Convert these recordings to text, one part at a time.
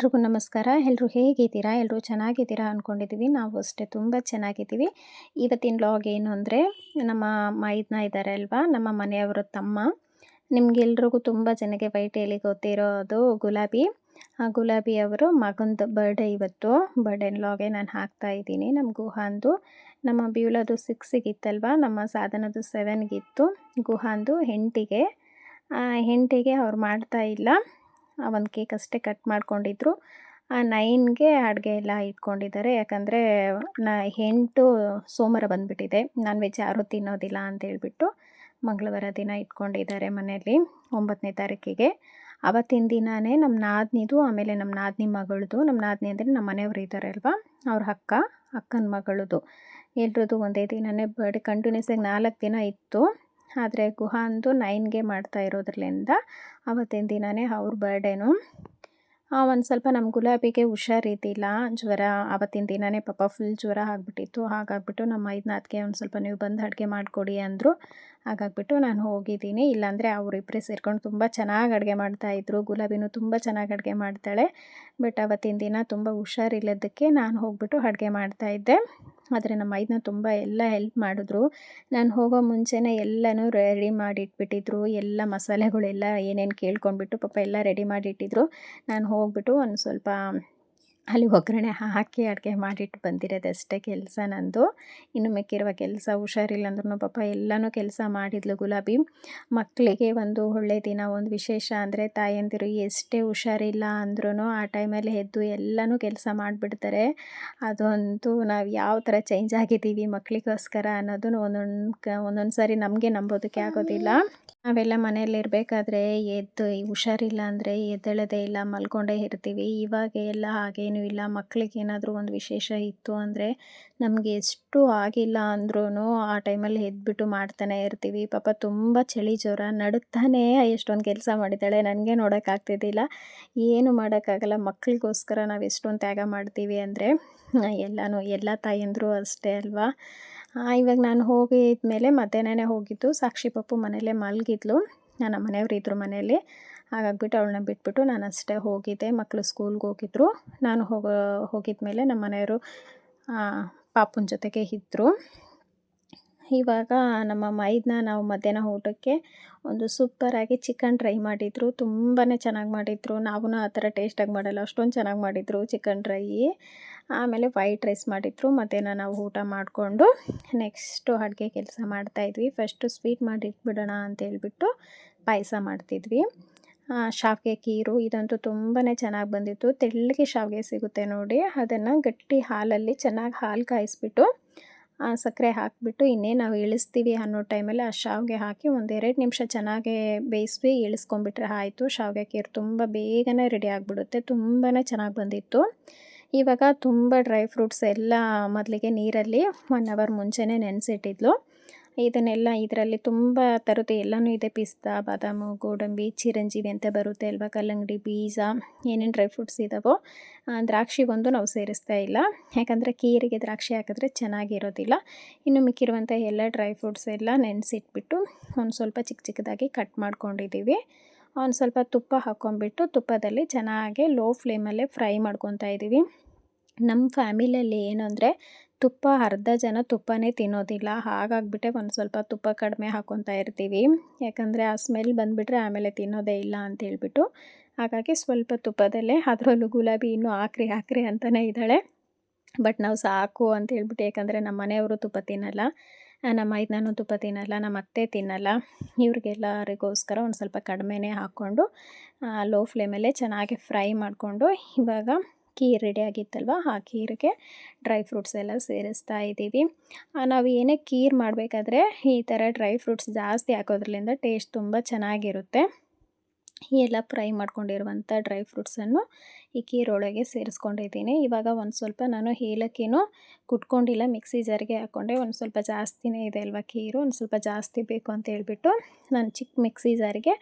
ಎಲ್ರಿಗೂ ನಮಸ್ಕಾರ. ಎಲ್ಲರೂ ಹೇಗಿದ್ದೀರಾ? ಎಲ್ಲರೂ ಚೆನ್ನಾಗಿದ್ದೀರಾ ಅಂದ್ಕೊಂಡಿದ್ದೀವಿ ನಾವು ಅಷ್ಟೇ ತುಂಬ ಚೆನ್ನಾಗಿದ್ದೀವಿ. ಇವತ್ತಿನ ಲಾಗ್ ಏನು ಅಂದರೆ, ನಮ್ಮ ಮೈದ್ನ ಇದ್ದಾರೆ ಅಲ್ವಾ? ನಮ್ಮ ಮನೆಯವರ ತಮ್ಮ. ನಿಮಗೆಲ್ರಿಗೂ ತುಂಬ ಜನಕ್ಕೆ ವೈಟೇಲಿ ಗೊತ್ತಿರೋದು ಗುಲಾಬಿ. ಆ ಗುಲಾಬಿ ಅವರು ಮಗಂದು ಬರ್ಡೇ ಇವತ್ತು. ಬರ್ಡೇ ಲಾಗೆ ನಾನು ಹಾಕ್ತಾ ಇದ್ದೀನಿ. ನಮ್ಮ ಗುಹಾಂದು. ನಮ್ಮ ಬ್ಯೂಲದು ಸಿಕ್ಸಿಗಿತ್ತಲ್ವ ನಮ್ಮ ಸಾಧನದು ಸೆವೆನ್ಗಿತ್ತು ಗುಹಾಂದು ಹೆಂಟಿಗೆ. ಹೆಂಟಿಗೆ ಅವ್ರು ಮಾಡ್ತಾ ಇಲ್ಲ. ಒಂದು ಕೇಕ್ ಅಷ್ಟೇ ಕಟ್ ಮಾಡ್ಕೊಂಡಿದ್ರು. ನೈನ್ಗೆ ಅಡುಗೆ ಎಲ್ಲ ಇಟ್ಕೊಂಡಿದ್ದಾರೆ. ಯಾಕಂದರೆ ನಾ ಎಂಟು ಸೋಮವಾರ ಬಂದುಬಿಟ್ಟಿದೆ. ನಾನ್ ವೆಜ್ ಯಾರೂ ತಿನ್ನೋದಿಲ್ಲ ಅಂತ ಹೇಳ್ಬಿಟ್ಟು ಮಂಗಳವಾರ ದಿನ ಇಟ್ಕೊಂಡಿದ್ದಾರೆ ಮನೆಯಲ್ಲಿ ಒಂಬತ್ತನೇ ತಾರೀಕಿಗೆ. ಅವತ್ತಿನ ದಿನವೇ ನಮ್ಮ ನಾದಿನಿದು, ಆಮೇಲೆ ನಮ್ಮ ನಾದಿನಿ ಮಗಳದು. ನಮ್ಮ ನಾದಿನಿ ಅಂದರೆ ನಮ್ಮ ಮನೆಯವರು ಇದ್ದಾರೆ ಅಲ್ವಾ? ಅವ್ರ ಅಕ್ಕ, ಅಕ್ಕನ ಮಗಳದು. ಎಲ್ರದ್ದು ಒಂದೇ ದಿನವೇ ಬರ್ಡೇ ಕಂಟಿನ್ಯೂಸ್ ಆಗಿ ನಾಲ್ಕು ದಿನ ಇತ್ತು. ಆದರೆ ಗುಹಾಂದು ನೈನ್ಗೆ ಮಾಡ್ತಾ ಇರೋದ್ರಿಂದ ಅವತ್ತಿನ ದಿನವೇ ಅವ್ರ ಬರ್ಡೇನು ಒಂದು ಸ್ವಲ್ಪ ನಮ್ಮ ಗುಲಾಬಿಗೆ ಹುಷಾರಿದ್ದಿಲ್ಲ ಜ್ವರ ಆವತ್ತಿನ ದಿನವೇ ಪಾಪ ಫುಲ್ ಜ್ವರ ಆಗಿಬಿಟ್ಟಿತ್ತು. ಹಾಗಾಗ್ಬಿಟ್ಟು ನಮ್ಮ ಐದನಾಥ್ಗೆ ಒಂದು ಸ್ವಲ್ಪ ನೀವು ಬಂದು ಅಡುಗೆ ಮಾಡಿಕೊಡಿ ಅಂದರು. ಹಾಗಾಗ್ಬಿಟ್ಟು ನಾನು ಹೋಗಿದ್ದೀನಿ. ಇಲ್ಲಾಂದರೆ ಅವರಿಬ್ಬರೇ ಸೇರ್ಕೊಂಡು ತುಂಬ ಚೆನ್ನಾಗಿ ಅಡುಗೆ ಮಾಡ್ತಾಯಿದ್ರು ಗುಲಾಬಿನೂ ತುಂಬ ಚೆನ್ನಾಗಿ ಅಡುಗೆ ಮಾಡ್ತಾಳೆ. ಬಟ್ ಅವತ್ತಿನ ದಿನ ತುಂಬ ಹುಷಾರಿಲ್ಲದಕ್ಕೆ ನಾನು ಹೋಗ್ಬಿಟ್ಟು ಅಡುಗೆ ಮಾಡ್ತಾಯಿದ್ದೆ ಆದರೆ ನಮ್ಮ ಐದನ್ನ ತುಂಬ ಎಲ್ಲ ಹೆಲ್ಪ್ ಮಾಡಿದ್ರು. ನಾನು ಹೋಗೋ ಮುಂಚೆನೇ ಎಲ್ಲನೂ ರೆಡಿ ಮಾಡಿ ಇಟ್ಬಿಟ್ಟಿದ್ರು ಎಲ್ಲ ಮಸಾಲೆಗಳೆಲ್ಲ ಏನೇನು ಕೇಳ್ಕೊಂಡ್ಬಿಟ್ಟು ಪಾಪ ಎಲ್ಲ ರೆಡಿ ಮಾಡಿಟ್ಟಿದ್ರು. ನಾನು ಹೋಗ್ಬಿಟ್ಟು ಒಂದು ಸ್ವಲ್ಪ ಅಲ್ಲಿ ಒಗ್ಗರಣೆ ಹಾಕಿ ಅಡುಗೆ ಮಾಡಿಟ್ಟು ಬಂದಿರೋದಷ್ಟೇ ಕೆಲಸ ನಂದು. ಇನ್ನು ಮಿಕ್ಕಿರುವ ಕೆಲಸ ಹುಷಾರಿಲ್ಲ ಅಂದ್ರೂ ಪಾಪ ಎಲ್ಲನೂ ಕೆಲಸ ಮಾಡಿದ್ಲು ಗುಲಾಬಿ. ಮಕ್ಕಳಿಗೆ ಒಂದು ಒಳ್ಳೆ ದಿನ, ಒಂದು ವಿಶೇಷ ಅಂದರೆ ತಾಯಂದಿರು ಎಷ್ಟೇ ಹುಷಾರಿಲ್ಲ ಅಂದ್ರೂ ಆ ಟೈಮಲ್ಲಿ ಎದ್ದು ಎಲ್ಲನೂ ಕೆಲಸ ಮಾಡಿಬಿಡ್ತಾರೆ. ಅದಂತೂ ನಾವು ಯಾವ ಥರ ಚೇಂಜ್ ಆಗಿದ್ದೀವಿ ಮಕ್ಕಳಿಗೋಸ್ಕರ ಅನ್ನೋದನ್ನು ಒಂದೊಂದು ಒಂದೊಂದು ಸಾರಿ ನಮಗೆ ನಂಬೋದಕ್ಕೆ ಆಗೋದಿಲ್ಲ. ನಾವೆಲ್ಲ ಮನೆಯಲ್ಲಿರಬೇಕಾದ್ರೆ ಎದ್ದು ಹುಷಾರಿಲ್ಲ ಅಂದರೆ ಎದ್ದೇಳೋದೇ ಇಲ್ಲ, ಮಲ್ಕೊಂಡೇ ಇರ್ತೀವಿ. ಇವಾಗ ಎಲ್ಲ ಹಾಗೇನೂ ಇಲ್ಲ ಮಕ್ಕಳಿಗೆ ಏನಾದರೂ ಒಂದು ವಿಶೇಷ ಇತ್ತು ಅಂದರೆ ನಮಗೆ ಎಷ್ಟು ಆಗಿಲ್ಲ ಅಂದ್ರೂ ಆ ಟೈಮಲ್ಲಿ ಎದ್ಬಿಟ್ಟು ಮಾಡ್ತಾನೆ ಇರ್ತೀವಿ. ಪಾಪ ತುಂಬ ಚಳಿ ಜ್ವರ ನಡುತ್ತಾನೆ ಎಷ್ಟೊಂದು ಕೆಲಸ ಮಾಡಿದ್ದಾಳೆ, ನನಗೆ ನೋಡೋಕ್ಕಾಗ್ತಿದ್ದಿಲ್ಲ ಏನು ಮಾಡೋಕ್ಕಾಗಲ್ಲ ಮಕ್ಕಳಿಗೋಸ್ಕರ ನಾವು ಎಷ್ಟೊಂದು ತ್ಯಾಗ ಮಾಡ್ತೀವಿ ಅಂದರೆ ಎಲ್ಲನೂ, ಎಲ್ಲ ತಾಯಂದಿರು ಅಷ್ಟೇ ಅಲ್ವಾ? ಇವಾಗ ನಾನು ಹೋಗಿದ ಮೇಲೆ ಮಧ್ಯಾಹ್ನನೇ ಹೋಗಿದ್ದು. ಸಾಕ್ಷಿ ಪಪ್ಪು ಮನೇಲೇ ಮಲಗಿದ್ಲು. ನನ್ನ ಮನೆಯವರು ಇದ್ರು ಮನೆಯಲ್ಲಿ. ಹಾಗಾಗ್ಬಿಟ್ಟು ಅವಳನ್ನ ಬಿಟ್ಬಿಟ್ಟು ನಾನು ಅಷ್ಟೇ ಹೋಗಿದ್ದೆ. ಮಕ್ಕಳು ಸ್ಕೂಲ್ಗೆ ಹೋಗಿದ್ರು. ನಾನು ಹೋಗೋ ಹೋಗಿದ ಮೇಲೆ ನಮ್ಮ ಮನೆಯವರು ಪಾಪನ ಜೊತೆಗೆ ಇದ್ದರು ಇವಾಗ ನಮ್ಮ ಮೈದನ್ನ ನಾವು ಮಧ್ಯಾಹ್ನ ಊಟಕ್ಕೆ ಒಂದು ಸೂಪರಾಗಿ ಚಿಕನ್ ಡ್ರೈ ಮಾಡಿದರು. ತುಂಬಾ ಚೆನ್ನಾಗಿ ಮಾಡಿದರು. ನಾವು ಆ ಥರ ಟೇಸ್ಟಾಗಿ ಮಾಡಲ್ಲ. ಅಷ್ಟೊಂದು ಚೆನ್ನಾಗಿ ಮಾಡಿದರು ಚಿಕನ್ ಡ್ರೈ ಆಮೇಲೆ ವೈಟ್ ರೈಸ್ ಮಾಡಿದರು. ಮಧ್ಯಾಹ್ನ ನಾವು ಊಟ ಮಾಡಿಕೊಂಡು ನೆಕ್ಸ್ಟು ಅಡುಗೆ ಕೆಲಸ ಮಾಡ್ತಾಯಿದ್ವಿ ಫಸ್ಟು ಸ್ವೀಟ್ ಮಾಡಿಟ್ಬಿಡೋಣ ಅಂತ ಹೇಳ್ಬಿಟ್ಟು ಪಾಯಸ ಮಾಡ್ತಿದ್ವಿ. ಶಾವಿಗೆ ಕೀರು ಇದಂತೂ ತುಂಬಾ ಚೆನ್ನಾಗಿ ಬಂದಿತ್ತು. ತೆಳ್ಳಗೆ ಶಾವಿಗೆ ಸಿಗುತ್ತೆ ನೋಡಿ. ಅದನ್ನು ಗಟ್ಟಿ ಹಾಲಲ್ಲಿ ಚೆನ್ನಾಗಿ ಹಾಲು ಕಾಯಿಸ್ಬಿಟ್ಟು ಸಕ್ಕರೆ ಹಾಕಿಬಿಟ್ಟು ಇನ್ನೇ ನಾವು ಇಳಿಸ್ತೀವಿ ಅನ್ನೋ ಟೈಮಲ್ಲಿ ಆ ಶಾವಿಗೆ ಹಾಕಿ ಒಂದೆರಡು ನಿಮಿಷ ಚೆನ್ನಾಗಿ ಬೇಯಿಸಿ ಇಳಿಸ್ಕೊಂಬಿಟ್ರೆ ಆಯಿತು. ಶಾವಿಗೆ ಕೀರು ತುಂಬ ಬೇಗನೆ ರೆಡಿ ಆಗಿಬಿಡುತ್ತೆ. ತುಂಬಾ ಚೆನ್ನಾಗಿ ಬಂದಿತ್ತು. ಇವಾಗ ತುಂಬ ಡ್ರೈ ಫ್ರೂಟ್ಸ್ ಎಲ್ಲ ಮೊದಲಿಗೆ ನೀರಲ್ಲಿ ಒನ್ ಅವರ್ ಮುಂಚೆನೇ ನೆನೆಸಿಟ್ಟಿದ್ಲು. ಇದನ್ನೆಲ್ಲ ಇದರಲ್ಲಿ ತುಂಬ ಥರದ್ದು ಎಲ್ಲನೂ ಇದೆ. ಪಿಸ್ತಾ, ಬಾದಾಮು, ಗೋಡಂಬಿ, ಚಿರಂಜೀವಿ ಅಂತ ಬರುತ್ತೆ ಅಲ್ವಾ? ಕಲ್ಲಂಗಡಿ, ಬೀಜ, ಏನೇನು ಡ್ರೈ ಫ್ರೂಟ್ಸ್ ಇದ್ದಾವೋ ದ್ರಾಕ್ಷಿ ಒಂದು ನಾವು ಸೇರಿಸ್ತಾ ಇಲ್ಲ. ಯಾಕಂದರೆ ಕೀರಿಗೆ ದ್ರಾಕ್ಷಿ ಹಾಕಿದ್ರೆ ಚೆನ್ನಾಗಿರೋದಿಲ್ಲ. ಇನ್ನು ಮಿಕ್ಕಿರುವಂಥ ಎಲ್ಲ ಡ್ರೈ ಫ್ರೂಟ್ಸ್ ಎಲ್ಲ ನೆನೆಸಿಟ್ಬಿಟ್ಟು ಒಂದು ಸ್ವಲ್ಪ ಚಿಕ್ಕ ಚಿಕ್ಕದಾಗಿ ಕಟ್ ಮಾಡ್ಕೊಂಡಿದ್ದೀವಿ ಒಂದು ಸ್ವಲ್ಪ ತುಪ್ಪ ಹಾಕ್ಕೊಂಬಿಟ್ಟು ತುಪ್ಪದಲ್ಲಿ ಚೆನ್ನಾಗಿ ಲೋ ಫ್ಲೇಮಲ್ಲೇ ಫ್ರೈ ಮಾಡ್ಕೊತಾ ಇದ್ದೀವಿ ನಮ್ಮ ಫ್ಯಾಮಿಲಿಯಲ್ಲಿ ಏನು ಅಂದರೆ ತುಪ್ಪ ಅರ್ಧ ಜನ ತುಪ್ಪನೇ ತಿನ್ನೋದಿಲ್ಲ. ಹಾಗಾಗಿಬಿಟ್ಟೆ ಒಂದು ಸ್ವಲ್ಪ ತುಪ್ಪ ಕಡಿಮೆ ಹಾಕ್ಕೊತಾ ಇರ್ತೀವಿ. ಯಾಕಂದರೆ ಆ ಸ್ಮೆಲ್ ಬಂದುಬಿಟ್ರೆ ಆಮೇಲೆ ತಿನ್ನೋದೇ ಇಲ್ಲ ಅಂತ ಹೇಳ್ಬಿಟ್ಟು. ಹಾಗಾಗಿ ಸ್ವಲ್ಪ ತುಪ್ಪದಲ್ಲೇ ಅದರಲ್ಲೂ ಗುಲಾಬಿ ಇನ್ನೂ ಹಾಕ್ರಿ ಹಾಕ್ರಿ ಅಂತಲೇ ಇದ್ದಾಳೆ. ಬಟ್ ನಾವು ಸಾಕು ಅಂತ ಹೇಳ್ಬಿಟ್ಟು ಯಾಕಂದರೆ ನಮ್ಮ ಮನೆಯವರು ತುಪ್ಪ ತಿನ್ನಲ್ಲ. ನಮ್ಮ ನಾನು ತುಪ್ಪ ತಿನ್ನಲ್ಲ, ನಮ್ಮ ಅತ್ತೆ ತಿನ್ನಲ್ಲ. ಇವ್ರಿಗೆಲ್ಲರಿಗೋಸ್ಕರ ಒಂದು ಸ್ವಲ್ಪ ಕಡಿಮೆನೇ ಹಾಕ್ಕೊಂಡು ಲೋ ಫ್ಲೇಮಲ್ಲೇ ಚೆನ್ನಾಗಿ ಫ್ರೈ ಮಾಡಿಕೊಂಡು ಇವಾಗ ಕೀರ್ ರೆಡಿ ಆಗಿತ್ತಲ್ವ? ಆ ಖೀರಿಗೆ ಡ್ರೈ ಫ್ರೂಟ್ಸ್ ಎಲ್ಲ ಸೇರಿಸ್ತಾ ಇದ್ದೀವಿ. ನಾವು ಏನೇ ಕೀರ್ ಮಾಡಬೇಕಾದ್ರೆ ಈ ಥರ ಡ್ರೈ ಫ್ರೂಟ್ಸ್ ಜಾಸ್ತಿ ಹಾಕೋದ್ರಿಂದ ಟೇಸ್ಟ್ ತುಂಬ ಚೆನ್ನಾಗಿರುತ್ತೆ. ಎಲ್ಲ ಫ್ರೈ ಮಾಡ್ಕೊಂಡಿರುವಂಥ ಡ್ರೈ ಫ್ರೂಟ್ಸನ್ನು ಈ ಕೀರೊಳಗೆ ಸೇರಿಸ್ಕೊಂಡಿದ್ದೀನಿ. ಇವಾಗ ಒಂದು ಸ್ವಲ್ಪ ನಾನು ಏಲಕ್ಕಿನೂ ಕುಟ್ಕೊಂಡಿಲ್ಲ, ಮಿಕ್ಸಿ ಜಾರಿಗೆ ಹಾಕ್ಕೊಂಡೆ ಒಂದು ಸ್ವಲ್ಪ ಜಾಸ್ತಿನೇ ಇದೆ ಅಲ್ವಾ ಕೀರು? ಒಂದು ಸ್ವಲ್ಪ ಜಾಸ್ತಿ ಬೇಕು ಅಂತ ಹೇಳ್ಬಿಟ್ಟು ನಾನು ಚಿಕ್ಕ ಮಿಕ್ಸಿ ಜಾರಿಗೆ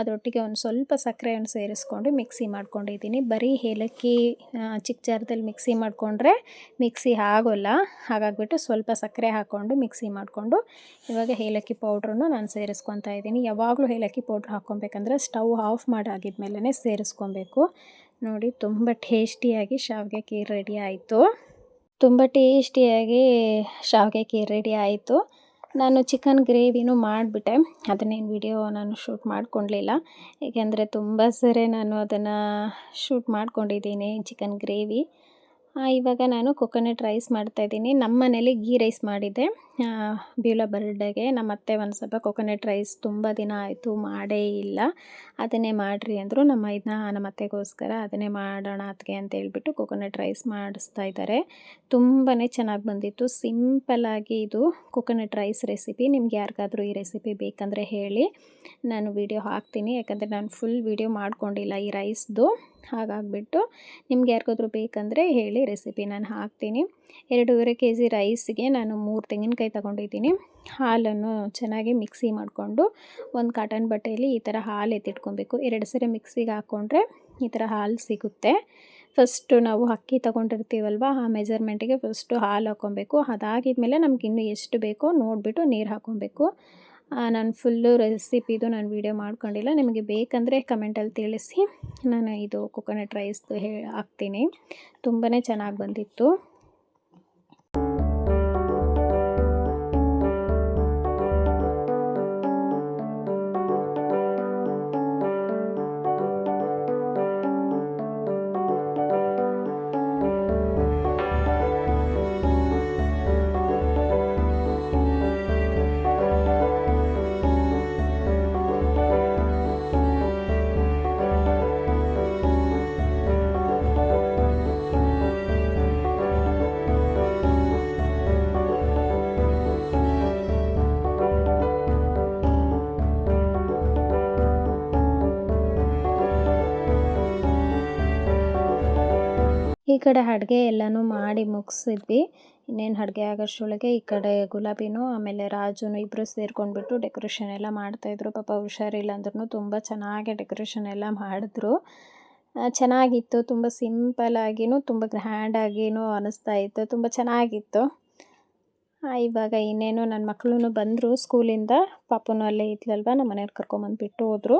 ಅದರೊಟ್ಟಿಗೆ ಒಂದು ಸ್ವಲ್ಪ ಸಕ್ಕರೆಯನ್ನು ಸೇರಿಸ್ಕೊಂಡು ಮಿಕ್ಸಿ ಮಾಡ್ಕೊಂಡಿದ್ದೀನಿ. ಬರೀ ಏಲಕ್ಕಿ ಚಿಕ್ಕ ಜಾರದಲ್ಲಿ ಮಿಕ್ಸಿ ಮಾಡಿಕೊಂಡ್ರೆ ಮಿಕ್ಸಿ ಆಗೋಲ್ಲ. ಹಾಗಾಗ್ಬಿಟ್ಟು ಸ್ವಲ್ಪ ಸಕ್ಕರೆ ಹಾಕ್ಕೊಂಡು ಮಿಕ್ಸಿ ಮಾಡಿಕೊಂಡು ಇವಾಗ ಏಲಕ್ಕಿ ಪೌಡ್ರನ್ನು ನಾನು ಸೇರಿಸ್ಕೊತಾ ಇದ್ದೀನಿ. ಯಾವಾಗಲೂ ಏಲಕ್ಕಿ ಪೌಡ್ರ್ ಹಾಕ್ಕೊಬೇಕಂದ್ರೆ ಸ್ಟವ್ ಆಫ್ ಮಾಡಿ ಮೇಲೇ ಸೇರಿಸ್ಕೊಬೇಕು. ನೋಡಿ, ತುಂಬ ಟೇಸ್ಟಿಯಾಗಿ ಶಾವಿಗೆ ಖೀರ್ ರೆಡಿ ಆಯಿತು. ತುಂಬ ಟೇಸ್ಟಿಯಾಗಿ ಶಾವಿಗೆ ಖೀರ್ ರೆಡಿ ಆಯಿತು. ನಾನು ಚಿಕನ್ ಗ್ರೇವಿನೂ ಮಾಡಿಬಿಟ್ಟೆ. ಅದನ್ನೇನು ವಿಡಿಯೋ ನಾನು ಶೂಟ್ ಮಾಡ್ಕೊಳ್ಲಿಲ್ಲ ಏಕೆಂದರೆ ತುಂಬ ಸರಿ ನಾನು ಅದನ್ನು ಶೂಟ್ ಮಾಡ್ಕೊಂಡಿದ್ದೀನಿ, ಚಿಕನ್ ಗ್ರೇವಿ. ಇವಾಗ ನಾನು ಕೊಕೊನಟ್ ರೈಸ್ ಮಾಡ್ತಾಯಿದ್ದೀನಿ ನಮ್ಮ ಮನೇಲಿ ಗೀ ರೈಸ್ ಮಾಡಿದ್ದೆ. ಬ್ಯೂಲ ಬರ್ಡೇಗೆ ನಮ್ಮ ಅತ್ತೆ ಒಂದು ಸ್ವಲ್ಪ ಕೊಕೊನೆಟ್ ರೈಸ್ ತುಂಬ ದಿನ ಆಯಿತು, ಮಾಡೇ ಇಲ್ಲ. ಅದನ್ನೇ ಮಾಡಿರಿ ಅಂದರು ನಮ್ಮ ಇದನ್ನ ನಮ್ಮ ಅತ್ತೆಗೋಸ್ಕರ ಅದನ್ನೇ ಮಾಡೋಣ ಅದಕ್ಕೆ ಅಂತ ಹೇಳ್ಬಿಟ್ಟು ಕೊಕೊನಟ್ ರೈಸ್ ಮಾಡಿಸ್ತಾ ಇದ್ದಾರೆ ತುಂಬಾ ಚೆನ್ನಾಗಿ ಬಂದಿತ್ತು. ಸಿಂಪಲ್ಲಾಗಿ ಇದು ಕೊಕೊನಟ್ ರೈಸ್ ರೆಸಿಪಿ ನಿಮ್ಗೆ ಯಾರಿಗಾದರೂ ಈ ರೆಸಿಪಿ ಬೇಕಂದರೆ ಹೇಳಿ. ನಾನು ವಿಡಿಯೋ ಹಾಕ್ತೀನಿ. ಯಾಕಂದರೆ ನಾನು ಫುಲ್ ವಿಡಿಯೋ ಮಾಡ್ಕೊಂಡಿಲ್ಲ ಈ ರೈಸ್ದು ಹಾಗಾಗಿಬಿಟ್ಟು ನಿಮ್ಗೆ ಯಾರಿಗಾದ್ರೂ ಬೇಕಂದರೆ ಹೇಳಿ ರೆಸಿಪಿ ನಾನು ಹಾಕ್ತೀನಿ. ಎರಡೂವರೆ ಕೆ ಜಿ ರೈಸ್ಗೆ ನಾನು ಮೂರು ತೆಂಗಿನಕಾಯಿ ತಗೊಂಡಿದ್ದೀನಿ. ಹಾಲನ್ನು ಚೆನ್ನಾಗಿ ಮಿಕ್ಸಿ ಮಾಡಿಕೊಂಡು ಒಂದು ಕಾಟನ್ ಬಟ್ಟೆಯಲ್ಲಿ ಈ ಥರ ಹಾಲು ಎತ್ತಿಟ್ಕೊಬೇಕು. ಎರಡು ಸರಿ ಮಿಕ್ಸಿಗೆ ಹಾಕ್ಕೊಂಡ್ರೆ ಈ ಥರ ಹಾಲು ಸಿಗುತ್ತೆ. ಫಸ್ಟು ನಾವು ಅಕ್ಕಿ ತೊಗೊಂಡಿರ್ತೀವಲ್ವ, ಆ ಮೆಜರ್ಮೆಂಟಿಗೆ ಫಸ್ಟು ಹಾಲು ಹಾಕ್ಕೊಬೇಕು ಅದಾಗಿದ್ಮೇಲೆ ನಮ್ಗೆ ಇನ್ನೂ ಎಷ್ಟು ಬೇಕೋ ನೋಡಿಬಿಟ್ಟು ನೀರು ಹಾಕ್ಕೊಬೇಕು ನಾನು ಫುಲ್ಲು ರೆಸಿಪಿದು ನಾನು ವೀಡಿಯೋ ಮಾಡ್ಕೊಂಡಿಲ್ಲ. ನಿಮಗೆ ಬೇಕಂದರೆ ಕಮೆಂಟಲ್ಲಿ ತಿಳಿಸಿ. ನಾನು ಇದು ಕೊಕೊನಟ್ ರೈಸ್ದು ಹೇ ಹಾಕ್ತೀನಿ. ತುಂಬಾ ಚೆನ್ನಾಗಿ ಬಂದಿತ್ತು. ಈ ಕಡೆ ಅಡುಗೆ ಎಲ್ಲನೂ ಮಾಡಿ ಮುಗಿಸಿದ್ವಿ. ಇನ್ನೇನು ಅಡುಗೆ ಆಗೋಷ್ಟರೊಳಗೆ ಈ ಕಡೆ ಗುಲಾಬಿನೂ, ಆಮೇಲೆ ರಾಜುನು ಇಬ್ಬರು ಸೇರ್ಕೊಂಡ್ಬಿಟ್ಟು ಡೆಕೋರೇಷನ್ ಎಲ್ಲ ಮಾಡ್ತಾಯಿದ್ರು ಪಾಪ ಹುಷಾರಿಲ್ಲ ಅಂದ್ರೂ ತುಂಬ ಚೆನ್ನಾಗಿ ಡೆಕೋರೇಷನ್ ಎಲ್ಲ ಮಾಡಿದ್ರು. ಚೆನ್ನಾಗಿತ್ತು. ತುಂಬ ಸಿಂಪಲ್ಲಾಗಿಯೂ ತುಂಬ ಗ್ರ್ಯಾಂಡಾಗಿಯೂ ಅನ್ನಿಸ್ತಾ ಇತ್ತು. ತುಂಬ ಚೆನ್ನಾಗಿತ್ತು. ಇವಾಗ ಇನ್ನೇನು ನನ್ನ ಮಕ್ಕಳು ಬಂದರು ಸ್ಕೂಲಿಂದ ಪಾಪನೂ ಅಲ್ಲೇ ಇದ್ಲಲ್ವ? ನಮ್ಮ ಮನೆಯವ್ರು ಕರ್ಕೊಂಬಂದುಬಿಟ್ಟು ಹೋದರು.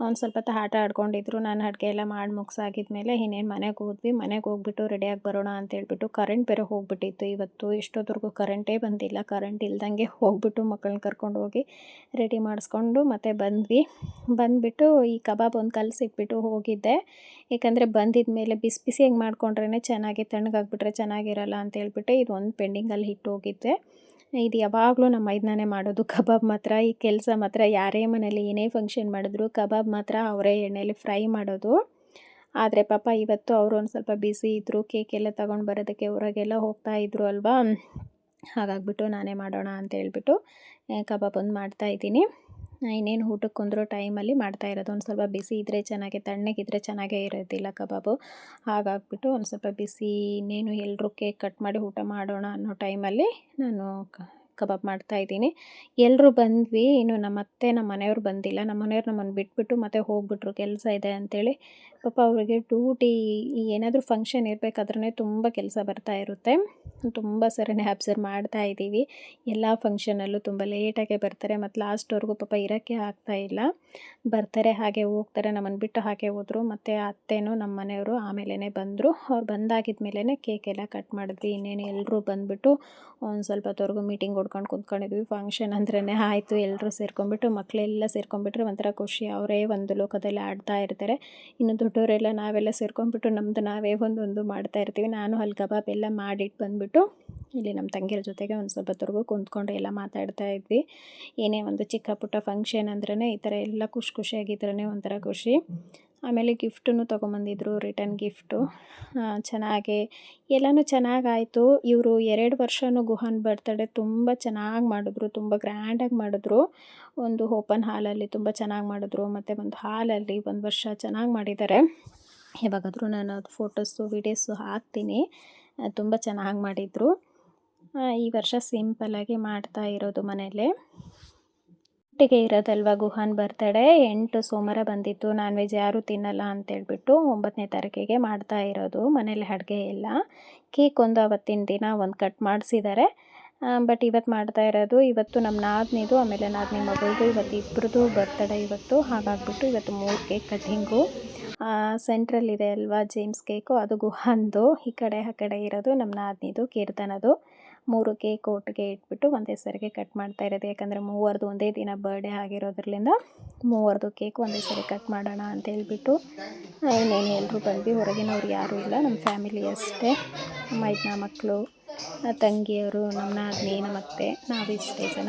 ಒಂದು ಸ್ವಲ್ಪ ಹೊತ್ತು ಆಟ ಆಡ್ಕೊಂಡಿದ್ರು. ನಾನು ಅಡುಗೆ ಎಲ್ಲ ಮಾಡಿ ಮುಗಿಸಾಗಿದ್ಮೇಲೆ ಇನ್ನೇನು ಮನೆಗೆ ಹೋದ್ವಿ. ಮನೆಗೆ ಹೋಗ್ಬಿಟ್ಟು ರೆಡಿಯಾಗಿ ಬರೋಣ ಅಂತ ಹೇಳ್ಬಿಟ್ಟು ಕರೆಂಟ್ ಬೇರೆ ಹೋಗ್ಬಿಟ್ಟಿತ್ತು. ಇವತ್ತು ಎಷ್ಟೊತ್ತವರೆಗೂ ಕರೆಂಟೇ ಬಂದಿಲ್ಲ. ಕರೆಂಟ್ ಇಲ್ದಂಗೆ ಹೋಗ್ಬಿಟ್ಟು ಮಕ್ಕಳನ್ನ ಕರ್ಕೊಂಡು ಹೋಗಿ ರೆಡಿ ಮಾಡಿಸ್ಕೊಂಡು ಮತ್ತೆ ಬಂದ್ವಿ. ಬಂದುಬಿಟ್ಟು ಈ ಕಬಾಬ್ ಒಂದು ಕಲಸಿಟ್ಬಿಟ್ಟು ಹೋಗಿದ್ದೆ. ಏಕೆಂದರೆ ಬಂದಿದ ಮೇಲೆ ಬಿಸಿ ಬಿಸಿಯಾಗಿ ಮಾಡ್ಕೊಂಡ್ರೇ ಚೆನ್ನಾಗಿ ತಣ್ಣಗಾಗ್ಬಿಟ್ರೆ ಚೆನ್ನಾಗಿರಲ್ಲ ಅಂತ ಹೇಳ್ಬಿಟ್ಟು ಇದು ಒಂದು ಪೆಂಡಿಂಗಲ್ಲಿ ಇಟ್ಟು ಹೋಗಿದ್ದೆ. ಇದು ಯಾವಾಗಲೂ ನಮ್ಮ ಮೈದನೇ ಮಾಡೋದು. ಕಬಾಬ್ ಮಾತ್ರ. ಈ ಕೆಲಸ ಮಾತ್ರ. ಯಾರೇ ಮನೇಲಿ ಏನೇ ಫಂಕ್ಷನ್ ಮಾಡಿದ್ರು ಕಬಾಬ್ ಮಾತ್ರ ಅವರೇ ಎಣ್ಣೆಯಲ್ಲಿ ಫ್ರೈ ಮಾಡೋದು. ಆದರೆ ಪಾಪ ಇವತ್ತು ಅವರು ಒಂದು ಸ್ವಲ್ಪ ಬಿಸಿ ಇದ್ದರು ಕೇಕ್ ಎಲ್ಲ ತೊಗೊಂಡು ಬರೋದಕ್ಕೆ ಹೊರಗೆಲ್ಲ ಹೋಗ್ತಾ ಇದ್ರು ಅಲ್ವಾ? ಹಾಗಾಗ್ಬಿಟ್ಟು ನಾನೇ ಮಾಡೋಣ ಅಂತ ಹೇಳ್ಬಿಟ್ಟು ಕಬಾಬ್ ಒಂದು ಮಾಡ್ತಾಯಿದ್ದೀನಿ ಇನ್ನೇನು ಊಟಕ್ಕೆ ಕುಂದ್ರೋ ಟೈಮಲ್ಲಿ ಮಾಡ್ತಾ ಇರೋದು. ಒಂದು ಸ್ವಲ್ಪ ಬಿಸಿ ಇದ್ದರೆ ಚೆನ್ನಾಗಿ, ತಣ್ಣಗಿದ್ರೆ ಚೆನ್ನಾಗೇ ಇರೋದಿಲ್ಲ ಕಬಾಬು. ಹಾಗಾಗ್ಬಿಟ್ಟು ಒಂದು ಸ್ವಲ್ಪ ಬಿಸಿ ಇನ್ನೇನು ಎಲ್ಲರೂ ಕೇಕ್ ಕಟ್ ಮಾಡಿ ಊಟ ಮಾಡೋಣ ಅನ್ನೋ ಟೈಮಲ್ಲಿ ನಾನು ಕಬಾಬ್ ಮಾಡ್ತಾಯಿದ್ದೀನಿ ಎಲ್ಲರೂ ಬಂದ್ವಿ, ಇನ್ನು ನಮ್ಮ ಅತ್ತೆ ನಮ್ಮ ಮನೆಯವ್ರು ಬಂದಿಲ್ಲ. ನಮ್ಮ ಮನೆಯವ್ರು ನಮ್ಮನ್ನು ಬಿಟ್ಬಿಟ್ಟು ಮತ್ತೆ ಹೋಗ್ಬಿಟ್ರು. ಕೆಲಸ ಇದೆ ಅಂಥೇಳಿ ಪಾಪ ಅವರಿಗೆ ಡ್ಯೂಟಿ ಏನಾದರೂ ಫಂಕ್ಷನ್ ಇರಬೇಕಾದ್ರೆ ತುಂಬ ಕೆಲಸ ಬರ್ತಾ ಇರುತ್ತೆ. ತುಂಬ ಸರಿನೇ ಅಬ್ಸರ್ವ್ ಮಾಡ್ತಾ ಇದ್ದೀವಿ. ಎಲ್ಲ ಫಂಕ್ಷನಲ್ಲೂ ತುಂಬ ಲೇಟಾಗೆ ಬರ್ತಾರೆ, ಮತ್ತು ಲಾಸ್ಟ್ವರೆಗೂ ಪಾಪ ಇರೋಕ್ಕೆ ಇಲ್ಲ. ಬರ್ತಾರೆ, ಹಾಗೆ ಹೋಗ್ತಾರೆ ನಮ್ಮನ್ನು ಬಿಟ್ಟು ಹಾಗೆ ಹೋದರು. ಮತ್ತು ಅತ್ತೆನೂ ನಮ್ಮ ಮನೆಯವರು ಆಮೇಲೆ ಬಂದರು. ಅವ್ರು ಬಂದಾಗಿದ್ದ ಮೇಲೇ ಕೇಕ್ ಎಲ್ಲ ಕಟ್ ಮಾಡಿದ್ವಿ. ಇನ್ನೇನು ಎಲ್ಲರೂ ಬಂದುಬಿಟ್ಟು ಒಂದು ಸ್ವಲ್ಪ ಹೊತ್ತವರೆಗೂ ಮೀಟಿಂಗ್ ಹೊಡ್ಕೊಂಡು ಕುಂತ್ಕೊಂಡಿದ್ವಿ. ಫಂಕ್ಷನ್ ಅಂದ್ರೇ ಆಯಿತು. ಎಲ್ಲರೂ ಸೇರ್ಕೊಂಡ್ಬಿಟ್ಟು ಮಕ್ಕಳೆಲ್ಲ ಸೇರ್ಕೊಂಡ್ಬಿಟ್ರೆ ಒಂಥರ ಖುಷಿ. ಅವರೇ ಒಂದು ಲೋಕದಲ್ಲಿ ಆಡ್ತಾ ಇರ್ತಾರೆ. ಇನ್ನು ದೊಡ್ಡವರೆಲ್ಲ ನಾವೆಲ್ಲ ಸೇರ್ಕೊಂಡ್ಬಿಟ್ಟು ನಮ್ಮದು ನಾವೇ ಒಂದೊಂದು ಮಾಡ್ತಾ ಇರ್ತೀವಿ. ನಾನು ಅಲ್ಲಿ ಕಬಾಬ್ ಎಲ್ಲ ಮಾಡಿಟ್ಟು ಬಂದುಬಿಟ್ಟು ಇಲ್ಲಿ ನಮ್ಮ ತಂಗಿಯರ ಜೊತೆಗೆ ಒಂದು ಸ್ವಲ್ಪ ಹೊತ್ತವರೆಗೂ ಕುಂತ್ಕೊಂಡು ಎಲ್ಲ ಮಾತಾಡ್ತಾ ಇದ್ವಿ. ಏನೇ ಒಂದು ಚಿಕ್ಕ ಪುಟ್ಟ ಫಂಕ್ಷನ್ ಅಂದ್ರೇ ಈ ಥರ ಎಲ್ಲ ಖುಷಿ ಖುಷಿಯಾಗಿದ್ರೇ ಒಂಥರ ಖುಷಿ. ಆಮೇಲೆ ಗಿಫ್ಟನ್ನು ತೊಗೊಂಬಂದಿದ್ರು ರಿಟರ್ನ್ ಗಿಫ್ಟು ಚೆನ್ನಾಗಿ. ಎಲ್ಲನೂ ಚೆನ್ನಾಗಾಯಿತು. ಇವರು ಎರಡು ವರ್ಷವೂ ಗುಹಾನ್ ಬರ್ತಡೇ ತುಂಬ ಚೆನ್ನಾಗಿ ಮಾಡಿದ್ರು ತುಂಬ ಗ್ರ್ಯಾಂಡಾಗಿ ಮಾಡಿದ್ರು. ಒಂದು ಓಪನ್ ಹಾಲಲ್ಲಿ ತುಂಬ ಚೆನ್ನಾಗಿ ಮಾಡಿದ್ರು ಮತ್ತು ಒಂದು ಹಾಲಲ್ಲಿ ಒಂದು ವರ್ಷ ಚೆನ್ನಾಗಿ ಮಾಡಿದ್ದಾರೆ. ಯಾವಾಗಾದರೂ ನಾನು ಅದು ಫೋಟೋಸು ವೀಡಿಯೋಸು ಹಾಕ್ತೀನಿ. ತುಂಬ ಚೆನ್ನಾಗಿ ಮಾಡಿದರು. ಈ ವರ್ಷ ಸಿಂಪಲ್ಲಾಗಿ ಮಾಡ್ತಾ ಇರೋದು ಮನೆಯಲ್ಲೇ ಒಟ್ಟಿಗೆ ಇರೋದಲ್ವ ಗುಹಾನ್ ಬರ್ತಡೇ? ಎಂಟು ಸೋಮವಾರ ಬಂದಿತ್ತು. ನಾನ್ ವೆಜ್ ಯಾರೂ ತಿನ್ನಲ್ಲ ಅಂತೇಳ್ಬಿಟ್ಟು ಒಂಬತ್ತನೇ ತಾರೀಕಿಗೆ ಮಾಡ್ತಾ ಇರೋದು, ಮನೇಲಿ ಅಡುಗೆ ಎಲ್ಲ ಕೇಕ್ ಒಂದು ಅವತ್ತಿನ ದಿನ ಒಂದು ಕಟ್ ಮಾಡಿಸಿದ್ದಾರೆ ಬಟ್ ಇವತ್ತು ಮಾಡ್ತಾ ಇರೋದು, ಇವತ್ತು ನಮ್ಮ ನಾದಿನಿದು, ಆಮೇಲೆ ನಾದಿನಿ ಮಗಳದು, ಇವತ್ತು ಇಬ್ಬರದು ಬರ್ತಡೇ ಇವತ್ತು. ಹಾಗಾಗ್ಬಿಟ್ಟು ಇವತ್ತು ಮೂರು ಕೇಕ್ ಕಟ್ಟಿಂಗು ಸೆಂಟ್ರಲ್ಲಿದೆ ಅಲ್ವಾ ಜೇಮ್ಸ್ ಕೇಕು, ಅದು ಗುಹಾಂದು. ಈ ಕಡೆ ಆ ಕಡೆ ಇರೋದು ನಮ್ಮ ನಾದಿನಿದು, ಕೀರ್ತನದು. ಮೂರು ಕೇಕ್ ಒಟ್ಟಿಗೆ ಇಟ್ಬಿಟ್ಟು ಒಂದೇ ಸರಿಗೆ ಕಟ್ ಮಾಡ್ತಾ ಇರೋದು. ಯಾಕಂದರೆ ಮೂವರದು ಒಂದೇ ದಿನ ಬರ್ಡೇ ಆಗಿರೋದ್ರಿಂದ ಮೂವರದು ಕೇಕ್ ಒಂದೇ ಸರಿ ಕಟ್ ಮಾಡೋಣ ಅಂತ ಹೇಳ್ಬಿಟ್ಟು ಇನ್ನೇನು ಎಲ್ಲರೂ ಬಂದ್ವಿ. ಹೊರಗಿನವ್ರು ಯಾರೂ ಇಲ್ಲ. ನಮ್ಮ ಫ್ಯಾಮಿಲಿ ಅಷ್ಟೇ. ಮೈದ್ನ ಮಕ್ಕಳು ತಂಗಿಯವರು ನಮ್ಮ ನಾದಿನಿ ನಮ್ಮ ಅತ್ತೆ ನಾವು ಇಷ್ಟೇ ಜನ.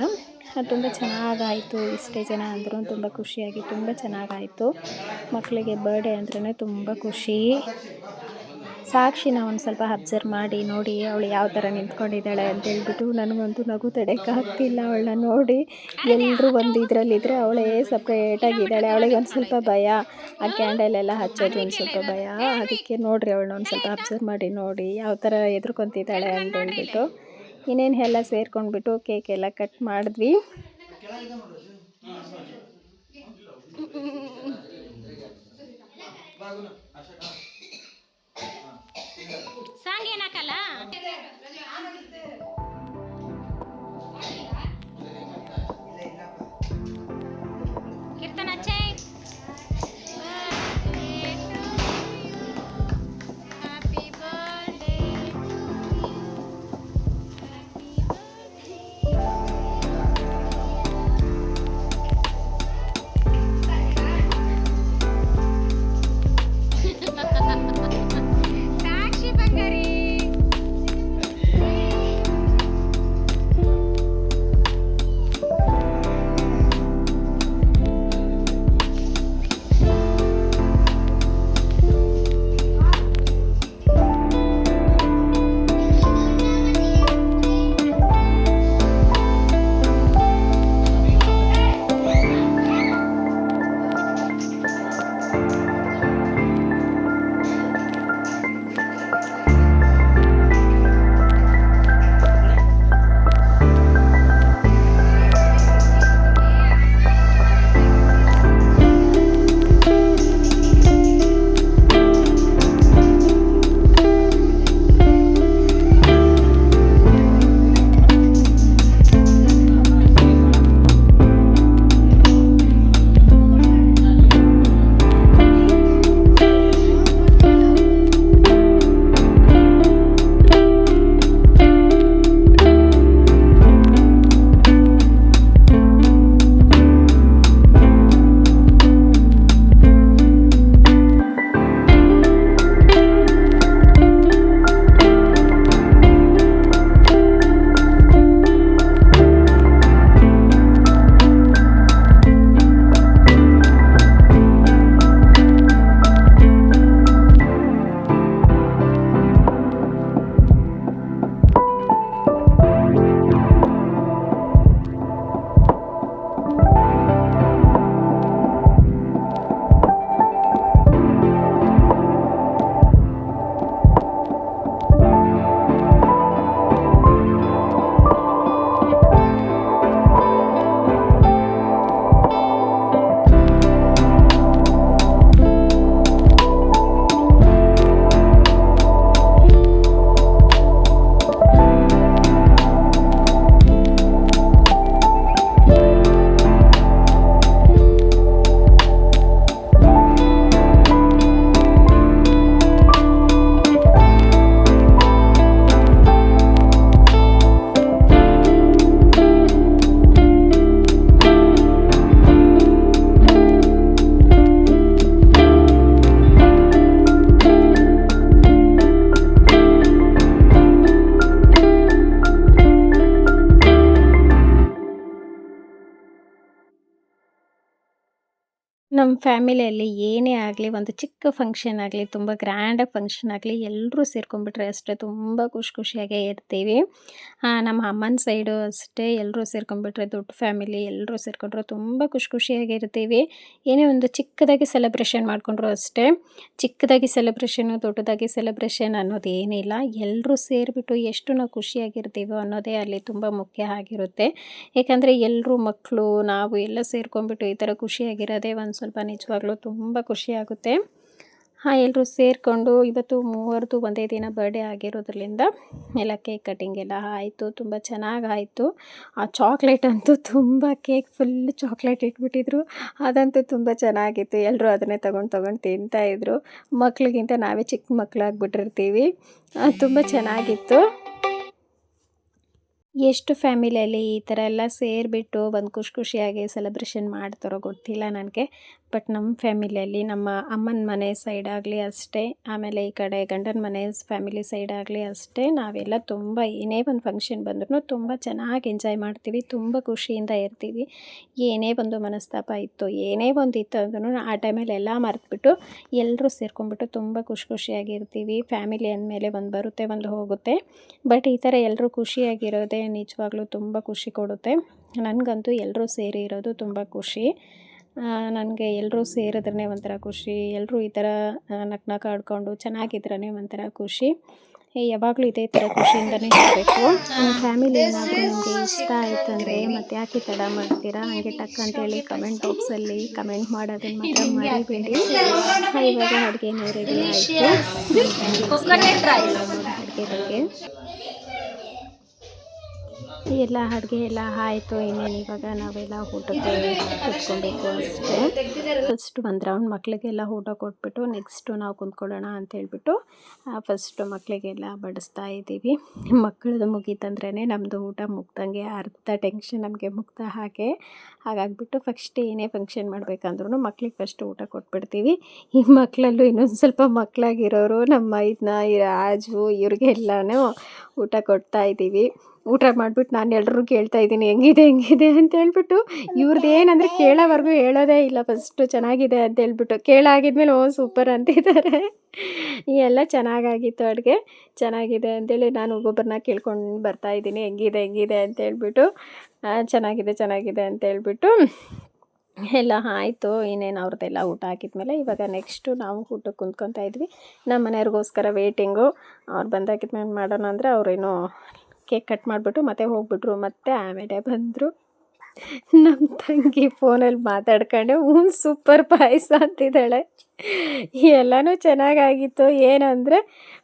ತುಂಬ ಚೆನ್ನಾಗಾಯಿತು. ಇಷ್ಟೇ ಜನ ಅಂದರೂ ತುಂಬ ಖುಷಿಯಾಗಿ, ತುಂಬ ಚೆನ್ನಾಗಾಯಿತು. ಮಕ್ಕಳಿಗೆ ಬರ್ಡೇ ಅಂದ್ರೇ ತುಂಬ ಖುಷಿ. ಸಾಕ್ಷಿನ ಒಂದು ಸ್ವಲ್ಪ ಅಬ್ಸರ್ವ್ ಮಾಡಿ, ನೋಡಿ ಅವಳು ಯಾವ ಥರ ನಿಂತ್ಕೊಂಡಿದ್ದಾಳೆ ಅಂತ ಹೇಳ್ಬಿಟ್ಟು ನನಗಂತೂ ನಗು ತಡೆಯೋಕ್ಕಾಗ್ತಿಲ್ಲ ಅವಳನ್ನ ನೋಡಿ. ಎಲ್ಲರೂ ಒಂದು ಇದರಲ್ಲಿದ್ದರೆ ಅವಳೇ ಸಪ್ರೇಟಾಗಿದ್ದಾಳೆ ಅವಳಿಗೆ ಒಂದು ಸ್ವಲ್ಪ ಭಯ. ಆ ಕ್ಯಾಂಡಲ್ ಎಲ್ಲ ಹಚ್ಚೋದು ಒಂದು ಸ್ವಲ್ಪ ಭಯ. ಅದಕ್ಕೆ ನೋಡಿರಿ ಅವಳನ್ನ ಒಂದು ಸ್ವಲ್ಪ ಅಬ್ಸರ್ವ್ ಮಾಡಿ, ನೋಡಿ ಯಾವ ಥರ ಎದುರ್ಕೊತಿದ್ದಾಳೆ ಅಂತ ಹೇಳ್ಬಿಟ್ಟು. ಇನ್ನೇನು ಎಲ್ಲ ಸೇರ್ಕೊಂಡ್ಬಿಟ್ಟು ಕೇಕ್ ಎಲ್ಲ ಕಟ್ ಮಾಡಿದ್ವಿ. பண்ணல கீர்த்தனாச்சே? ಫ್ಯಾಮಿಲಿಯಲ್ಲಿ ಏನೇ ಆಗಲಿ, ಒಂದು ಚಿಕ್ಕ ಫಂಕ್ಷನ್ ಆಗಲಿ, ತುಂಬ ಗ್ರ್ಯಾಂಡಾಗಿ ಫಂಕ್ಷನ್ ಆಗಲಿ ಎಲ್ಲರೂ ಸೇರ್ಕೊಂಡ್ಬಿಟ್ರೆ ಅಷ್ಟೇ ತುಂಬ ಖುಷಿ ಖುಷಿಯಾಗೇ ಇರ್ತೀವಿ. ನಮ್ಮ ಅಮ್ಮನ ಸೈಡು ಅಷ್ಟೇ ಎಲ್ಲರೂ ಸೇರ್ಕೊಂಡ್ಬಿಟ್ರೆ, ದೊಡ್ಡ ಫ್ಯಾಮಿಲಿ ಎಲ್ಲರೂ ಸೇರ್ಕೊಂಡ್ರು ತುಂಬ ಖುಷಿ ಖುಷಿಯಾಗಿರ್ತೀವಿ. ಏನೇ ಒಂದು ಚಿಕ್ಕದಾಗಿ ಸೆಲೆಬ್ರೇಷನ್ ಮಾಡಿಕೊಂಡ್ರು ಅಷ್ಟೇ, ಚಿಕ್ಕದಾಗಿ ಸೆಲೆಬ್ರೇಷನು ದೊಡ್ಡದಾಗಿ ಸೆಲೆಬ್ರೇಷನ್ ಅನ್ನೋದು ಏನಿಲ್ಲ ಎಲ್ಲರೂ ಸೇರಿಬಿಟ್ಟು ಎಷ್ಟು ನಾವು ಖುಷಿಯಾಗಿರ್ತೀವೋ ಅನ್ನೋದೇ ಅಲ್ಲಿ ತುಂಬ ಮುಖ್ಯ ಆಗಿರುತ್ತೆ. ಏಕೆಂದರೆ ಎಲ್ಲರೂ ಮಕ್ಕಳು ನಾವು ಎಲ್ಲ ಸೇರ್ಕೊಂಡ್ಬಿಟ್ಟು ಈ ಥರ ಖುಷಿಯಾಗಿರೋದೇ ಒಂದು ಸ್ವಲ್ಪ ನಿಜವಾಗ್ಲೂ ತುಂಬ ಖುಷಿಯಾಗುತ್ತೆ. ಹಾಂ ಎಲ್ಲರೂ ಸೇರಿಕೊಂಡು ಇವತ್ತು ಮೂವರದು ಒಂದೇ ದಿನ ಬರ್ಡೇ ಆಗಿರೋದ್ರಿಂದ ಎಲ್ಲ ಕೇಕ್ ಕಟ್ಟಿಂಗ್ ಎಲ್ಲ ಆಯಿತು, ತುಂಬ ಚೆನ್ನಾಗಿ ಆಯಿತು ಆ ಚಾಕ್ಲೇಟ್ ಅಂತೂ ತುಂಬ ಕೇಕ್ ಫುಲ್ ಚಾಕ್ಲೇಟ್ ಇಟ್ಬಿಟ್ಟಿದ್ರು. ಅದಂತೂ ತುಂಬ ಚೆನ್ನಾಗಿತ್ತು. ಎಲ್ಲರೂ ಅದನ್ನೇ ತೊಗೊಂಡು ತೊಗೊಂಡು ತಿಂತಾಯಿದ್ರು ಮಕ್ಳಿಗಿಂತ ನಾವೇ ಚಿಕ್ಕ ಮಕ್ಕಳಾಗ್ಬಿಟ್ಟಿರ್ತೀವಿ ತುಂಬ ಚೆನ್ನಾಗಿತ್ತು. ಎಷ್ಟು ಫ್ಯಾಮಿಲಿಯಲ್ಲಿ ಈ ಥರ ಎಲ್ಲ ಸೇರಿಬಿಟ್ಟು ಒಂದು ಖುಷಿ ಖುಷಿಯಾಗಿ ಸೆಲೆಬ್ರೇಷನ್ ಮಾಡ್ತಾರೋ ಗೊತ್ತಿಲ್ಲ ನನಗೆ. ಬಟ್ ನಮ್ಮ ಫ್ಯಾಮಿಲಿಯಲ್ಲಿ ನಮ್ಮ ಅಮ್ಮನ ಮನೆ ಸೈಡ್ ಆಗಲಿ ಅಷ್ಟೇ, ಆಮೇಲೆ ಈ ಕಡೆ ಗಂಡನ ಮನೆ ಫ್ಯಾಮಿಲಿ ಸೈಡ್ ಆಗಲಿ ಅಷ್ಟೇ, ನಾವೆಲ್ಲ ತುಂಬ ಏನೇ ಒಂದು ಫಂಕ್ಷನ್ ಬಂದ್ರೂ ತುಂಬ ಚೆನ್ನಾಗಿ ಎಂಜಾಯ್ ಮಾಡ್ತೀವಿ, ತುಂಬ ಖುಷಿಯಿಂದ ಇರ್ತೀವಿ. ಏನೇ ಒಂದು ಮನಸ್ತಾಪ ಇತ್ತು, ಏನೇ ಒಂದು ಇತ್ತು ಅಂದ್ರೂ ಆ ಟೈಮಲ್ಲಿ ಎಲ್ಲ ಮರೆತುಬಿಟ್ಟು ಎಲ್ಲರೂ ಸೇರ್ಕೊಂಡ್ಬಿಟ್ಟು ತುಂಬ ಖುಷಿ ಖುಷಿಯಾಗಿರ್ತೀವಿ ಫ್ಯಾಮಿಲಿ ಅಂದಮೇಲೆ ಒಂದು ಬರುತ್ತೆ, ಒಂದು ಹೋಗುತ್ತೆ. ಬಟ್ ಈ ಥರ ಎಲ್ಲರೂ ಖುಷಿಯಾಗಿರೋದೇ ನಿಜವಾಗ್ಲೂ ತುಂಬ ಖುಷಿ ಕೊಡುತ್ತೆ. ನನಗಂತೂ ಎಲ್ಲರೂ ಸೇರಿ ಇರೋದು ತುಂಬ ಖುಷಿ. ನನಗೆ ಎಲ್ಲರೂ ಸೇರಿದ್ರೇ ಒಂಥರ ಖುಷಿ. ಎಲ್ಲರೂ ಈ ಥರ ನಕ್ ನಕ್ ಆಡ್ಕೊಂಡು ಚೆನ್ನಾಗಿದ್ರೇ ಒಂಥರ ಖುಷಿ. ಯಾವಾಗಲೂ ಇದೇ ಥರ ಖುಷಿಯಿಂದನೇ ಇರಬೇಕು. ಫ್ಯಾಮಿಲಿ ಏನಾದರೂ ನಿಮಗೆ ಇಷ್ಟ ಆಯ್ತಂದರೆ ಮತ್ತು ಯಾಕೆ ತಡ ಮಾಡ್ತೀರಾ? ನನಗೆ ಟಕ್ ಅಂತೇಳಿ ಕಮೆಂಟ್ ಬಾಕ್ಸಲ್ಲಿ ಕಮೆಂಟ್ ಮಾಡೋದನ್ನು ಮಾತ್ರ ಮರಿಬೇಡಿ. ಇವಾಗ ಅಡುಗೆ ರೆಡಿ ಆಯಿತು? ಅಡುಗೆ ಬಗ್ಗೆ. ಎಲ್ಲ ಅಡುಗೆ ಎಲ್ಲ ಆಯಿತು, ಇನ್ನೇನು ಇವಾಗ ನಾವೆಲ್ಲ ಊಟಕ್ಕೆ ಕುತ್ಕೊಬೇಕು ಅಷ್ಟೇ. ಫಸ್ಟ್ ಒಂದು ರೌಂಡ್ ಮಕ್ಕಳಿಗೆಲ್ಲ ಊಟ ಕೊಟ್ಬಿಟ್ಟು ನೆಕ್ಸ್ಟು ನಾವು ಕುಂತ್ಕೊಳ್ಳೋಣ ಅಂತ ಹೇಳ್ಬಿಟ್ಟು ಫಸ್ಟು ಮಕ್ಕಳಿಗೆಲ್ಲ ಬಡಿಸ್ತಾ ಇದ್ದೀವಿ. ಮಕ್ಕಳದು ಮುಗೀತಂದ್ರೇ ನಮ್ಮದು ಊಟ ಮುಗ್ದಂಗೆ ಅರ್ಧ ಟೆನ್ಷನ್ ನಮಗೆ ಮುಗ್ದ ಹಾಗೆ ಹಾಗಾಗ್ಬಿಟ್ಟು ಫಸ್ಟ್ ಏನೇ ಫಂಕ್ಷನ್ ಮಾಡಬೇಕಂದ್ರೂ ಮಕ್ಳಿಗೆ ಫಸ್ಟ್ ಊಟ ಕೊಟ್ಬಿಡ್ತೀವಿ. ಈ ಮಕ್ಕಳಲ್ಲೂ ಇನ್ನೊಂದು ಸ್ವಲ್ಪ ಮಕ್ಕಳಾಗಿರೋರು ನಮ್ಮ ಇದನ್ನ ರಾಜು, ಇವ್ರಿಗೆಲ್ಲನೂ ಊಟ ಕೊಡ್ತಾ ಇದ್ದೀವಿ. ಊಟ ಮಾಡಿಬಿಟ್ಟು ನಾನು ಎಲ್ಲರೂ ಕೇಳ್ತಾ ಇದ್ದೀನಿ, ಹೆಂಗಿದೆ ಹೆಂಗಿದೆ ಅಂತ ಹೇಳ್ಬಿಟ್ಟು ಇವ್ರದ್ದು ಏನಂದರೆ ಕೇಳೋವರೆಗೂ ಹೇಳೋದೇ ಇಲ್ಲ ಫಸ್ಟು ಚೆನ್ನಾಗಿದೆ ಅಂತ ಹೇಳ್ಬಿಟ್ಟು. ಕೇಳಾಗಿದ್ಮೇಲೆ ಓ ಸೂಪರ್ ಅಂತಿದ್ದಾರೆ ಎಲ್ಲ ಚೆನ್ನಾಗಾಗಿತ್ತು ಅಡುಗೆ, ಚೆನ್ನಾಗಿದೆ ಅಂತೇಳಿ ನಾನು ಒಬ್ಬೊಬ್ಬರನ್ನ ಕೇಳ್ಕೊಂಡು ಬರ್ತಾ ಇದ್ದೀನಿ, ಹೆಂಗಿದೆ ಹೆಂಗಿದೆ ಅಂತ ಹೇಳ್ಬಿಟ್ಟು. ಚೆನ್ನಾಗಿದೆ ಚೆನ್ನಾಗಿದೆ ಅಂತ ಹೇಳ್ಬಿಟ್ಟು. ಎಲ್ಲ ಆಯಿತು, ಇನ್ನೇನು ಅವ್ರದ್ದೆಲ್ಲ ಊಟ ಹಾಕಿದ್ಮೇಲೆ ಇವಾಗ ನೆಕ್ಸ್ಟು ನಾವು ಊಟಕ್ಕೆ ಕುಂತ್ಕೊತಾ ಇದ್ವಿ. ನಮ್ಮ ಮನೆಯವ್ರಿಗೋಸ್ಕರ ವೇಟಿಂಗು ಅವ್ರು ಬಂದಾಕಿದ್ಮೇಲೆ ಮಾಡೋಣ ಅಂದರೆ ಅವ್ರೇನೋ ಕೇಕ್ ಕಟ್ ಮಾಡಿಬಿಟ್ಟು ಮತ್ತೆ ಹೋಗ್ಬಿಟ್ರು. ಮತ್ತೆ ಆಮೇಲೆ ಬಂದರು. ನಮ್ಮ ತಂಗಿ ಫೋನಲ್ಲಿ ಮಾತಾಡ್ಕೊಂಡೆ, ಹ್ಞೂ, ಸೂಪರ್ ಪಾಯಸ ಅಂತಿದ್ದಾಳೆ. ಎಲ್ಲನೂ ಚೆನ್ನಾಗಾಗಿತ್ತು. ಏನಂದರೆ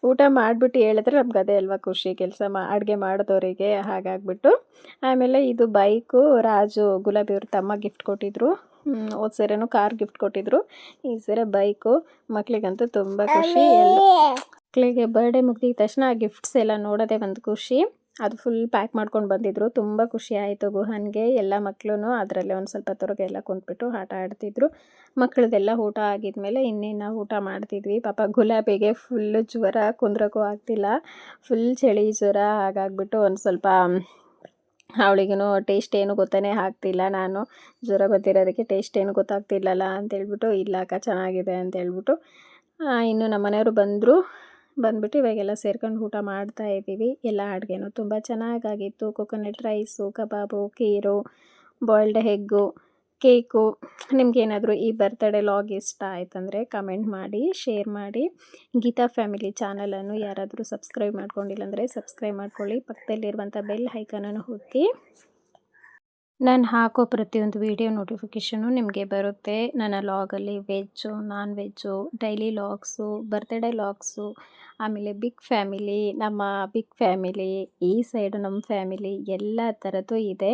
ಊಟ ಮಾಡಿಬಿಟ್ಟು ಹೇಳಿದ್ರೆ ನಮ್ಗೆ ಅದೇ ಅಲ್ವಾ ಖುಷಿ ಕೆಲಸ ಮಾ, ಅಡುಗೆ ಮಾಡಿದವರಿಗೆ ಹಾಗಾಗ್ಬಿಟ್ಟು. ಆಮೇಲೆ ಇದು ಬೈಕು, ರಾಜು, ಗುಲಾಬಿ ಅವ್ರ ತಮ್ಮ ಗಿಫ್ಟ್ ಕೊಟ್ಟಿದ್ರು. ಹೋದ ಸೀರೆನೂ ಕಾರ್ ಗಿಫ್ಟ್ ಕೊಟ್ಟಿದ್ರು. ಈ ಸರಿ ಬೈಕು ಮಕ್ಕಳಿಗಂತೂ ತುಂಬ ಖುಷಿ. ಎಲ್ಲ ಮಕ್ಕಳಿಗೆ ಬರ್ಡೇ ಮುಗಿದ ತಕ್ಷಣ ಗಿಫ್ಟ್ಸ್ ಎಲ್ಲ ನೋಡೋದೇ ಒಂದು ಖುಷಿ. ಅದು ಫುಲ್ ಪ್ಯಾಕ್ ಮಾಡ್ಕೊಂಡು ಬಂದಿದ್ರು. ತುಂಬ ಖುಷಿ ಆಯಿತು ಗುಹನ್ಗೆ. ಎಲ್ಲ ಮಕ್ಕಳು ಅದರಲ್ಲೇ ಒಂದು ಸ್ವಲ್ಪ ತೊರಗೆ ಎಲ್ಲ ಕುಂತ್ಬಿಟ್ಟು ಆಟ ಆಡ್ತಿದ್ರು. ಮಕ್ಕಳದೆಲ್ಲ ಊಟ ಆಗಿದ್ಮೇಲೆ ಇನ್ನೇನು ಊಟ ಮಾಡ್ತಿದ್ವಿ. ಪಾಪ ಗುಲಾಬಿಗೆ ಫುಲ್ಲು ಜ್ವರ ಕುಂದ್ರಕ್ಕೂ ಆಗ್ತಿಲ್ಲ. ಫುಲ್ ಚಳಿ, ಜ್ವರ ಹಾಗಾಗ್ಬಿಟ್ಟು ಒಂದು ಸ್ವಲ್ಪ ಅವಳಿಗೂ ಟೇಸ್ಟ್ ಏನು ಗೊತ್ತೇ ಆಗ್ತಿಲ್ಲ. ನಾನು ಜ್ವರ ಗೊತ್ತಿರೋದಕ್ಕೆ ಟೇಸ್ಟ್ ಏನು ಗೊತ್ತಾಗ್ತಿಲ್ಲಲ್ಲ ಅಂತೇಳ್ಬಿಟ್ಟು, ಇಲ್ಲ ಅಕ್ಕ ಚೆನ್ನಾಗಿದೆ ಅಂತೇಳ್ಬಿಟ್ಟು ಇನ್ನು ನಮ್ಮ ಮನೆಯವರು ಬಂದರು. ಬಂದ್ಬಿಟ್ಟು ಇವಾಗೆಲ್ಲ ಸೇರ್ಕೊಂಡು ಊಟ ಮಾಡ್ತಾ ಇದ್ದೀವಿ. ಎಲ್ಲ ಅಡುಗೆನೂ ತುಂಬ ಚೆನ್ನಾಗಾಗಿತ್ತು. Coconut rice kebab, kheer boiled egg cake ನಿಮಗೇನಾದರೂ ಈ ಬರ್ತ್ಡೇ ಲಾಗ್ ಇಷ್ಟ ಆಯ್ತಂದರೆ ಕಮೆಂಟ್ ಮಾಡಿ ಶೇರ್ ಮಾಡಿ. ಗೀತಾ ಫ್ಯಾಮಿಲಿ ಚಾನಲನ್ನು ಯಾರಾದರೂ ಸಬ್ಸ್ಕ್ರೈಬ್ ಮಾಡ್ಕೊಂಡಿಲ್ಲ ಅಂದರೆ ಸಬ್ಸ್ಕ್ರೈಬ್ ಮಾಡ್ಕೊಳ್ಳಿ ಪಕ್ಕದಲ್ಲಿರುವಂಥ ಬೆಲ್ ಹೈಕನನ್ನು ಒತ್ತಿ. ನಾನು ಹಾಕೋ ಪ್ರತಿಯೊಂದು ವೀಡಿಯೋ ನೋಟಿಫಿಕೇಷನು ನಿಮಗೆ ಬರುತ್ತೆ. ನನ್ನ ಲಾಗಲ್ಲಿ veg non veg daily logs birthday logs ಆಮೇಲೆ ಬಿಗ್ ಫ್ಯಾಮಿಲಿ, ನಮ್ಮ ಬಿಗ್ ಫ್ಯಾಮಿಲಿ, ಈ ಸೈಡು ನಮ್ಮ ಫ್ಯಾಮಿಲಿ ಎಲ್ಲ ಥರದ್ದು ಇದೆ.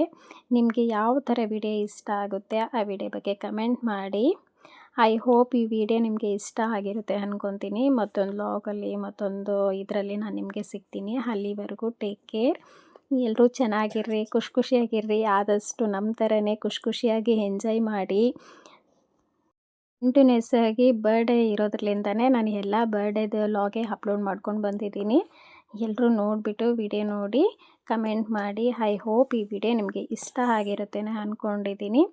ನಿಮಗೆ ಯಾವ ಥರ ವಿಡಿಯೋ ಇಷ್ಟ ಆಗುತ್ತೆ ಆ ವಿಡಿಯೋ ಬಗ್ಗೆ ಕಮೆಂಟ್ ಮಾಡಿ. ಐ ಹೋಪ್ ಈ ವಿಡಿಯೋ ನಿಮಗೆ ಇಷ್ಟ ಆಗಿರುತ್ತೆ ಅಂದ್ಕೊತೀನಿ ಮತ್ತೊಂದು ಲಾಗಲ್ಲಿ ಮತ್ತೊಂದು ಇದರಲ್ಲಿ ನಾನು ನಿಮಗೆ ಸಿಗ್ತೀನಿ. ಅಲ್ಲಿವರೆಗೂ ಟೇಕ್ ಕೇರ್ ಎಲ್ಲರೂ ಚೆನ್ನಾಗಿರ್ರಿ, ಖುಷಿ ಖುಷಿಯಾಗಿರ್ರಿ. ಆದಷ್ಟು ನಮ್ಮ ಥರನೇ ಖುಷಿ ಖುಷಿಯಾಗಿ ಎಂಜಾಯ್ ಮಾಡಿ. ಕಂಟಿನ್ಯೂಸ್ ಆಗಿ ಬರ್ಡೇ ಇರೋದ್ರಲಿಂದನೇ ನಾನು ಎಲ್ಲ ಬರ್ಡೇದು ಲಾಗೆ ಅಪ್ಲೋಡ್ ಮಾಡ್ಕೊಂಡು ಬಂದಿದ್ದೀನಿ. ಎಲ್ಲರೂ ನೋಡಿಬಿಟ್ಟು ವಿಡಿಯೋ ನೋಡಿ ಕಮೆಂಟ್ ಮಾಡಿ ಐ ಹೋಪ್ ಈ ವಿಡಿಯೋ ನಿಮಗೆ ಇಷ್ಟ ಆಗಿರುತ್ತೆ ಅಂದ್ಕೊಂಡಿದ್ದೀನಿ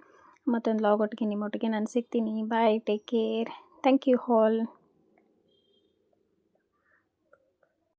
ಮತ್ತೊಂದು ಲಾಗ್ ಒಟ್ಟಿಗೆ ನಿಮ್ಮೊಟ್ಟಿಗೆ ನಾನು ಸಿಗ್ತೀನಿ. Bye take care thank you hall